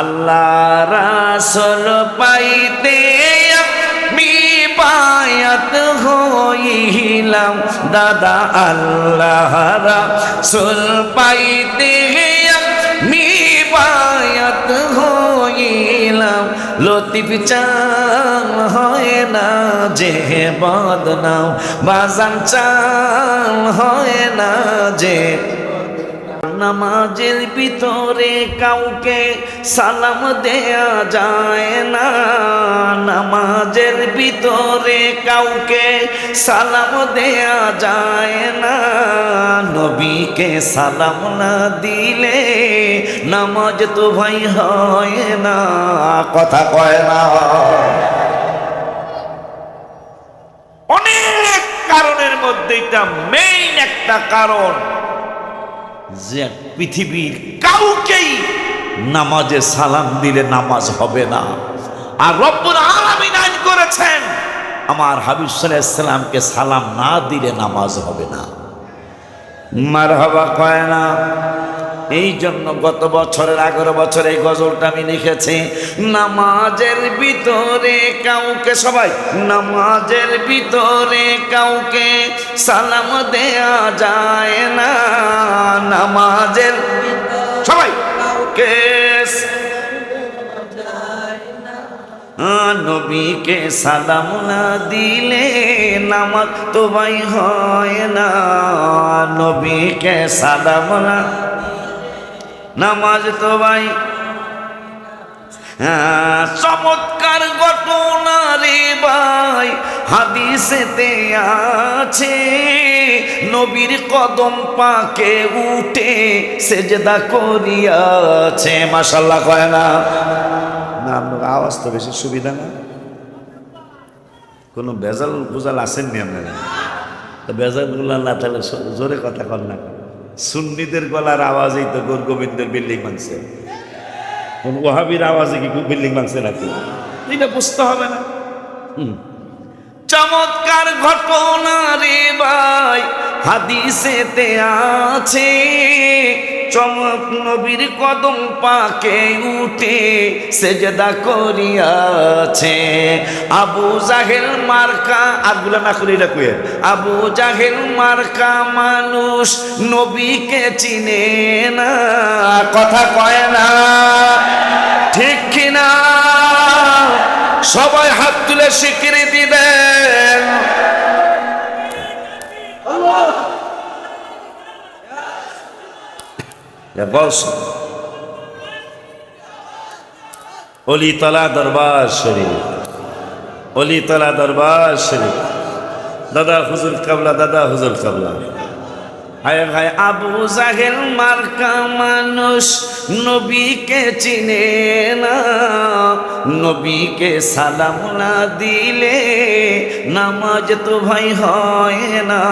আল্লাহ রাসল পাইতে আমি বায়াত হইলাম। দাদা আল্লাহ রাসল পাইতে আমি বায়াত হইলাম। লতিফ চাল হয় না যে বদনাম, বাজান চাল হয় না যে নামাজের ভিতরে কাউকে সালাম দেয়া যায় না। নামাজের ভিতরে কাউকে সালাম দেয়া যায় না। নবীকে সালাম না দিলে নামাজ তো ভাই হয় না। কথা কয় না। অনেক কারণের মধ্যে এটা মেইন একটা কারণ। যে পৃথিবীর কাউকেই নামাজে সালাম দিলে নামাজ হবে না। আর রব্বুল আলামিন আইন করেছেন, আমার হাবিব সাল্লামকে সালাম না দিলে নামাজ হবে না। মার মারহাবা কয় না এই জন্য গত বছরের আগের বছর এই গজলটা আমি লিখেছি নামাজের ভিতরে কাউকে সবাই নামাজের ভিতরে কাউকে সালাম দেয়া যায় না নামাজের সবাই কে নবীকে সালাম না দিলে নামাজ তো ভাই হয় না নবীকে সালাম না নামাজ তো ভাই। হ্যাঁ, চমৎকার ঘটনা রে ভাই। হাদিসেতে আছে নবীর কদম পাকে উঠে সেজদা করিয়াছে। মাসাল্লাহ কয় না? না আপনার আওয়াজ তো বেশি সুবিধা না। কোনো বেজাল বুজাল আসেননি আপনারা। তো বেজালগুলো না তাহলে জোরে কথা কর না। সুন্নিদের গলার আওয়াজেই তো গৌর গোবিন্দের বিল্ডিং মানছে কোন ওহাবির আওয়াজে কি বিল্ডিং মানছে নাকি? এটা বুঝতে হবে না। হুম। চমৎকার ঘটনা রে ভাই হাদিসেতে আছে। চমক নবীর কদম পাকে উঠে সেজদা করিয়াছে। আবু জাহেল মার্কা আগুলা না করি এটা কুয়ে আবু জাহেল মার্কা মানুষ নবীকে চিনে না। কথা কয় না। ঠিক কিনা? সবাই হাত তুলে স্বীকৃতি দেন বস অলিতলা দরবার শরীফ অলিতলা দরবার শরীফ দাদা হুজুর কাবলা দাদা হুজুর কাবলা হায় ভাই আবু জাহেল মার্কা মানুষ, নবীকে চিনে না। নবীকে সালাম না দিলে নামাজ তো ভাই হয় না।